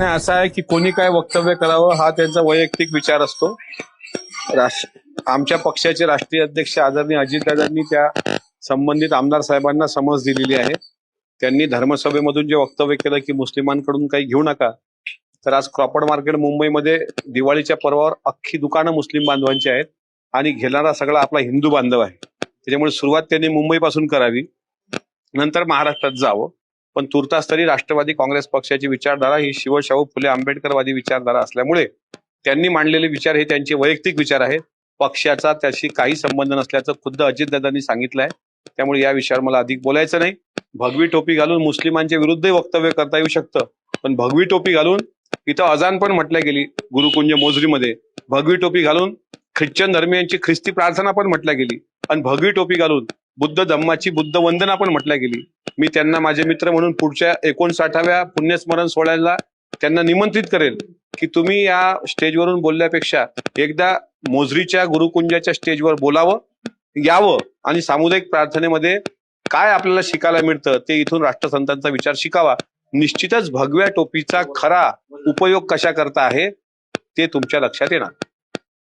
नाही, असं आहे की कोणी काय वक्तव्य करावं हा त्यांचा वैयक्तिक विचार असतो. राष्ट्र आमच्या पक्षाचे राष्ट्रीय अध्यक्ष आदरणीय अजितदादांनी त्या संबंधित आमदार साहेबांना समज दिलेली आहे. त्यांनी धर्मसभेमधून जे वक्तव्य केलं की मुस्लिमांकडून काही घेऊ नका तर आज क्रॉपर्ड मार्केट मुंबईमध्ये दिवाळीच्या पर्वावर अख्खी दुकानं मुस्लिम बांधवांची आहेत आणि घेणारा सगळा आपला हिंदू बांधव आहे. त्याच्यामुळे सुरुवात त्यांनी मुंबईपासून करावी नंतर महाराष्ट्रात जावं. पण तुर्तास तरी राष्ट्रवादी काँग्रेस पक्षाची विचारधारा ही शिवशाहू फुले आंबेडकरवादी विचारधारा असल्यामुळे त्यांनी मांडलेले विचार हे त्यांचे वैयक्तिक विचार आहेत. पक्षाचा त्याशी काही संबंध नसल्याचं खुद्द अजितदादांनी सांगितलं आहे त्यामुळे या विषयावर मला अधिक बोलायचं नाही. भगवी टोपी घालून मुस्लिमांच्या विरुद्धही वक्तव्य करता येऊ शकतं. पण भगवी टोपी घालून इथं अजान पण म्हटल्या गेली गुरुकुंज मोजरीमध्ये. भगवी टोपी घालून ख्रिश्चन धर्मियांची ख्रिस्ती प्रार्थना पण म्हटल्या गेली. आणि भगवी टोपी घालून बुद्ध धम्माची बुद्ध वंदना पण म्हटल्या गेली. मी त्यांना माझे मित्र म्हणून पुढच्या एकोणसाठाव्या पुण्यस्मरण सोहळ्याला त्यांना निमंत्रित करेल की तुम्ही या स्टेजवरून बोलल्यापेक्षा एकदा मोजरीच्या गुरुकुंजाच्या स्टेजवर बोलावं यावं आणि सामुदायिक प्रार्थनेमध्ये काय आपल्याला शिकायला मिळतं ते इथून राष्ट्रसंतांचा विचार शिकावा. निश्चितच भगव्या टोपीचा खरा उपयोग कशा करता आहे ते तुमच्या लक्षात येणार.